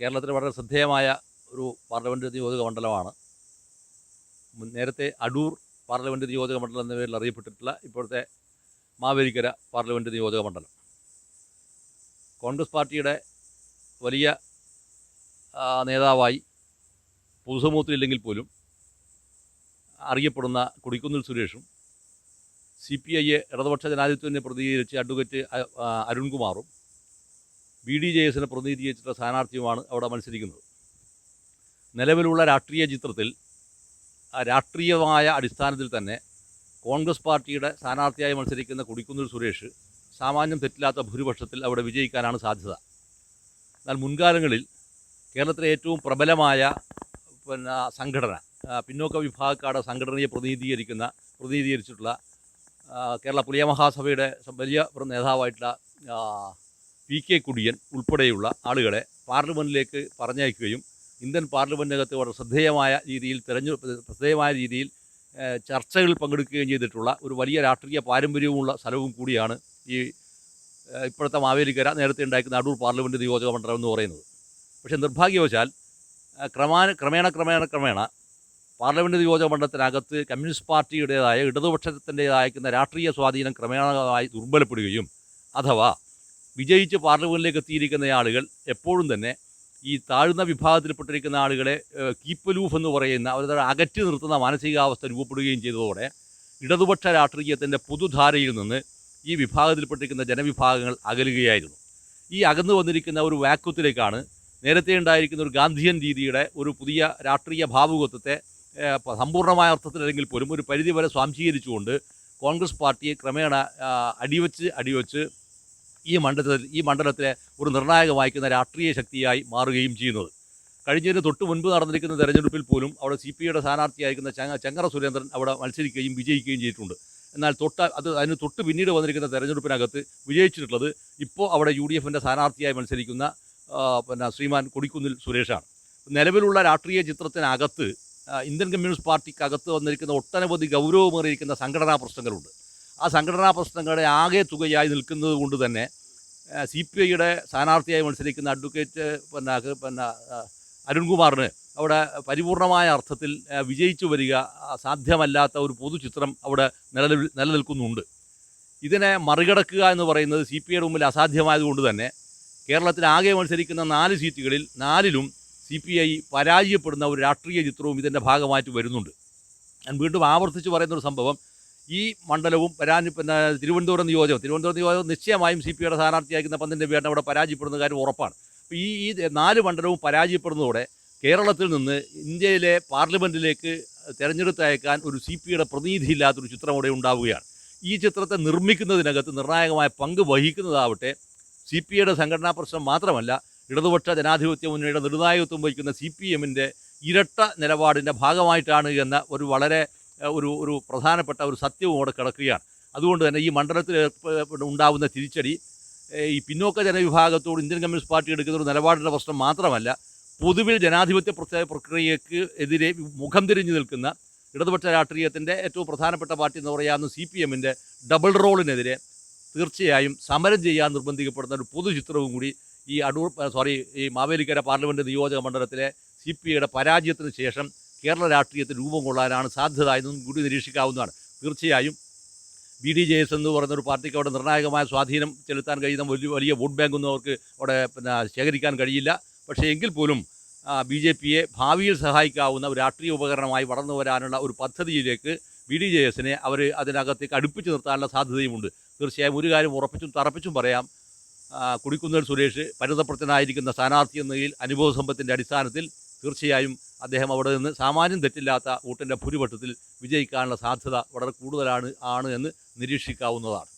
കേരളത്തിൽ വളരെ ശ്രദ്ധേയമായ ഒരു പാർലമെന്റ് നിയോജക മണ്ഡലമാണ്. നേരത്തെ അടൂർ പാർലമെന്റ് നിയോജക മണ്ഡലം എന്ന പേരിൽ അറിയപ്പെട്ടിട്ടുള്ള ഇപ്പോഴത്തെ മാവേലിക്കര പാർലമെന്റ് നിയോജക മണ്ഡലം. കോൺഗ്രസ് പാർട്ടിയുടെ വലിയ നേതാവായി പൊതുസമൂഹത്തിലില്ലെങ്കിൽ പോലും അറിയപ്പെടുന്ന കൊടിക്കുന്നിൽ സുരേഷും സി പി ഐയെ ഇടതുപക്ഷ ജനാധിപത്യത്തിനെ പ്രതികരിച്ച് അഡ്വക്കേറ്റ് അരുൺകുമാറും ബി ഡി ജെ എസിനെ പ്രതിനിധീകരിച്ചിട്ടുള്ള സ്ഥാനാർത്ഥിയുമാണ് അവിടെ മത്സരിക്കുന്നത്. നിലവിലുള്ള രാഷ്ട്രീയ ചിത്രത്തിൽ രാഷ്ട്രീയമായ അടിസ്ഥാനത്തിൽ തന്നെ കോൺഗ്രസ് പാർട്ടിയുടെ സ്ഥാനാർത്ഥിയായി മത്സരിക്കുന്ന കുടിക്കുന്നിൽ സുരേഷ് സാമാന്യം തെറ്റില്ലാത്ത ഭൂരിപക്ഷത്തിൽ അവിടെ വിജയിക്കാനാണ് സാധ്യത. എന്നാൽ മുൻകാലങ്ങളിൽ കേരളത്തിലെ ഏറ്റവും പ്രബലമായ പിന്നെ സംഘടന പിന്നോക്ക വിഭാഗക്കാരുടെ സംഘടനയെ പ്രതിനിധീകരിക്കുന്ന പ്രതിനിധീകരിച്ചിട്ടുള്ള കേരള പുലിയ മഹാസഭയുടെ വലിയ നേതാവായിട്ടുള്ള പി കെ കുടിയൻ ഉൾപ്പെടെയുള്ള ആളുകളെ പാർലമെന്റിലേക്ക് പറഞ്ഞയക്കുകയും ഇന്ത്യൻ പാർലമെന്റിനകത്ത് വളരെ ശ്രദ്ധേയമായ രീതിയിൽ തെരഞ്ഞെടുപ്പ് ശ്രദ്ധേയമായ രീതിയിൽ ചർച്ചകളിൽ പങ്കെടുക്കുകയും ചെയ്തിട്ടുള്ള ഒരു വലിയ രാഷ്ട്രീയ പാരമ്പര്യവുമുള്ള സ്ഥലവും കൂടിയാണ് ഈ ഇപ്പോഴത്തെ മാവേലിക്കര നേരത്തെ ഉണ്ടാക്കുന്ന അടൂർ പാർലമെന്റ് നിയോജക മണ്ഡലം എന്ന് പറയുന്നത്. പക്ഷേ നിർഭാഗ്യവശാൽ ക്രമാന ക്രമേണ ക്രമേണ ക്രമേണ പാർലമെന്റ് നിയോജക മണ്ഡലത്തിനകത്ത് കമ്മ്യൂണിസ്റ്റ് പാർട്ടിയുടേതായ ഇടതുപക്ഷത്തിന്റേതായിരിക്കുന്ന രാഷ്ട്രീയ സ്വാധീനം ക്രമേണമായി ദുർബലപ്പെടുകയും അഥവാ വിജയിച്ച് പാർലമെന്റിലേക്ക് എത്തിയിരിക്കുന്ന ആളുകൾ എപ്പോഴും തന്നെ ഈ താഴ്ന്ന വിഭാഗത്തിൽപ്പെട്ടിരിക്കുന്ന ആളുകളെ കീപ്പ് ലൂഫ് എന്ന് പറയുന്ന അവരുടെ അകറ്റി നിർത്തുന്ന മാനസികാവസ്ഥ രൂപപ്പെടുകയും ചെയ്തതോടെ ഇടതുപക്ഷ രാഷ്ട്രീയത്തിന്റെ പുതുധാരയിൽ നിന്ന് ഈ വിഭാഗത്തിൽപ്പെട്ടിരിക്കുന്ന ജനവിഭാഗങ്ങൾ അകലുകയായിരുന്നു. ഈ അകന്നു വന്നിരിക്കുന്ന ഒരു വാക്വത്തിലേക്കാണ് നേരത്തെ ഉണ്ടായിരിക്കുന്ന ഒരു ഗാന്ധിയൻ രീതിയുടെ ഒരു പുതിയ രാഷ്ട്രീയ ഭാവുകത്വത്തെ സമ്പൂർണമായ അർത്ഥത്തിലല്ലെങ്കിൽ പോലും ഒരു പരിധിവരെ സ്വാംശീകരിച്ചുകൊണ്ട് കോൺഗ്രസ് പാർട്ടിയെ ക്രമേണ അടിവച്ച് അടിവച്ച് ഈ മണ്ഡലത്തിൽ ഈ മണ്ഡലത്തിലെ ഒരു നിർണായകമായിരിക്കുന്ന രാഷ്ട്രീയ ശക്തിയായി മാറുകയും ചെയ്യുന്നത്. കഴിഞ്ഞതിന് തൊട്ട് മുൻപ് നടന്നിരിക്കുന്ന തെരഞ്ഞെടുപ്പിൽ പോലും അവിടെ സി പി ഐയുടെ സ്ഥാനാർത്ഥിയായിരിക്കുന്ന ചങ്ങ ചങ്ങറ സുരേന്ദ്രൻ അവിടെ മത്സരിക്കുകയും വിജയിക്കുകയും ചെയ്തിട്ടുണ്ട്. എന്നാൽ തൊട്ട് അത് അതിന് തൊട്ട് പിന്നീട് വന്നിരിക്കുന്ന തെരഞ്ഞെടുപ്പിനകത്ത് വിജയിച്ചിട്ടുള്ളത് ഇപ്പോൾ അവിടെ യു ഡി എഫിന്റെ സ്ഥാനാർത്ഥിയായി മത്സരിക്കുന്ന പിന്നെ ശ്രീമാൻ കൊടിക്കുന്നിൽ സുരേഷാണ്. നിലവിലുള്ള രാഷ്ട്രീയ ചിത്രത്തിനകത്ത് ഇന്ത്യൻ കമ്മ്യൂണിസ്റ്റ് പാർട്ടിക്കകത്ത് വന്നിരിക്കുന്ന ഒട്ടനവധി ഗൗരവമേറിയിരിക്കുന്ന സംഘടനാ പ്രശ്നങ്ങളുണ്ട്. ആ സംഘടനാ പ്രശ്നങ്ങളുടെ ആകെ തുകയായി നിൽക്കുന്നത് കൊണ്ട് തന്നെ സി പി ഐയുടെ സ്ഥാനാർത്ഥിയായി മത്സരിക്കുന്ന അഡ്വക്കേറ്റ് പിന്നെ പിന്നെ അരുൺകുമാറിന് അവിടെ പരിപൂർണമായ അർത്ഥത്തിൽ വിജയിച്ചു വരിക സാധ്യമല്ലാത്ത ഒരു പൊതുചിത്രം അവിടെ നിലനിൽ നിലനിൽക്കുന്നുണ്ട്. ഇതിനെ മറികടക്കുക എന്ന് പറയുന്നത് സി പി ഐയുടെ മുമ്പിൽ അസാധ്യമായതുകൊണ്ട് തന്നെ കേരളത്തിൽ ആകെ മത്സരിക്കുന്ന നാല് സീറ്റുകളിൽ നാലിലും സി പി ഐ പരാജയപ്പെടുന്ന ഒരു രാഷ്ട്രീയ ചിത്രവും ഇതിന്റെ ഭാഗമായിട്ട് വരുന്നുണ്ട്. ഞാൻ വീണ്ടും ആവർത്തിച്ച് പറയുന്നൊരു സംഭവം ഈ മണ്ഡലവും പിന്നെ തിരുവനന്തപുരം നിയോജകം. തിരുവനന്തപുരം നിയോജകം നിശ്ചയമായും സി പി ഐയുടെ സ്ഥാനാർത്ഥിയായിരിക്കുന്ന പന്തിന്റെ വേണ്ട അവിടെ പരാജയപ്പെടുന്ന കാര്യം ഉറപ്പാണ്. അപ്പോൾ ഈ ഈ നാല് മണ്ഡലവും പരാജയപ്പെടുന്നതോടെ കേരളത്തിൽ നിന്ന് ഇന്ത്യയിലെ പാർലമെന്റിലേക്ക് തിരഞ്ഞെടുത്ത് അയക്കാൻ ഒരു സി പി ഐയുടെ പ്രതിനിധിയില്ലാത്തൊരു ചിത്രം അവിടെ ഉണ്ടാവുകയാണ്. ഈ ചിത്രത്തെ നിർമ്മിക്കുന്നതിനകത്ത് നിർണായകമായ പങ്ക് വഹിക്കുന്നതാവട്ടെ സി പി ഐയുടെ സംഘടനാ പ്രശ്നം മാത്രമല്ല ഇടതുപക്ഷ ജനാധിപത്യ മുന്നണിയുടെ നിർണായകത്വം വഹിക്കുന്ന സി പി എമ്മിന്റെ ഇരട്ട നിലപാടിന്റെ ഭാഗമായിട്ടാണ് എന്ന ഒരു വളരെ ഒരു ഒരു പ്രധാനപ്പെട്ട ഒരു സത്യവും അവിടെ കിടക്കുകയാണ്. അതുകൊണ്ട് തന്നെ ഈ മണ്ഡലത്തിൽ ഉണ്ടാകുന്ന തിരിച്ചടി ഈ പിന്നോക്ക ജനവിഭാഗത്തോട് ഇന്ത്യൻ കമ്മ്യൂണിസ്റ്റ് പാർട്ടി എടുക്കുന്ന ഒരു നിലപാടിന്റെ പ്രശ്നം മാത്രമല്ല പൊതുവിൽ ജനാധിപത്യ പ്രക്രിയയ്ക്ക് എതിരെ മുഖം തിരിഞ്ഞു നിൽക്കുന്ന ഇടതുപക്ഷ രാഷ്ട്രീയത്തിന്റെ ഏറ്റവും പ്രധാനപ്പെട്ട പാർട്ടി എന്ന് പറയാവുന്ന സി പി എമ്മിന്റെ ഡബിൾ റോളിനെതിരെ തീർച്ചയായും സമരം ചെയ്യാൻ നിർബന്ധിക്കപ്പെടുന്ന ഒരു പൊതുചിത്രവും കൂടി ഈ അടൂർ സോറി ഈ മാവേലിക്കര പാർലമെന്റ് നിയോജക മണ്ഡലത്തിലെ സി പി ഐയുടെ പരാജയത്തിന് ശേഷം കേരള രാഷ്ട്രീയത്തിൽ രൂപം കൊള്ളാനാണ് സാധ്യത എന്നും കൂടി നിരീക്ഷിക്കാവുന്നതാണ്. തീർച്ചയായും ബി ഡി ജെ എസ് എന്ന് പറയുന്ന ഒരു പാർട്ടിക്ക് അവിടെ നിർണായകമായ സ്വാധീനം ചെലുത്താൻ കഴിയുന്ന വലിയ വലിയ വോട്ട് ബാങ്കൊന്നും അവർക്ക് അവിടെ പിന്നെ ശേഖരിക്കാൻ കഴിയില്ല. പക്ഷേ എങ്കിൽ പോലും ബി ജെ പിയെ ഭാവിയിൽ സഹായിക്കാവുന്ന ഒരു രാഷ്ട്രീയ ഉപകരണമായി വളർന്നു വരാനുള്ള ഒരു പദ്ധതിയിലേക്ക് ബി ഡി ജെ എസിനെ അവർ അതിനകത്തേക്ക് അടുപ്പിച്ച് നിർത്താനുള്ള സാധ്യതയുമുണ്ട്. തീർച്ചയായും ഒരു കാര്യം ഉറപ്പിച്ചും തറപ്പിച്ചും പറയാം. കുടിക്കുന്നേൽ സുരേഷ് പരിതപ്രജ്ഞനായിരിക്കുന്ന സ്ഥാനാർത്ഥി എന്ന നിലയിൽ അനുഭവ സമ്പത്തിന്റെ അടിസ്ഥാനത്തിൽ തീർച്ചയായും അദ്ദേഹം അവിടെ നിന്ന് സാമാന്യം തെറ്റില്ലാത്ത വോട്ടിന്റെ ഭൂരിപക്ഷത്തിൽ വിജയിക്കാനുള്ള സാധ്യത വളരെ കൂടുതലാണ് ആണ് എന്ന് നിരീക്ഷിക്കാവുന്നതാണ്.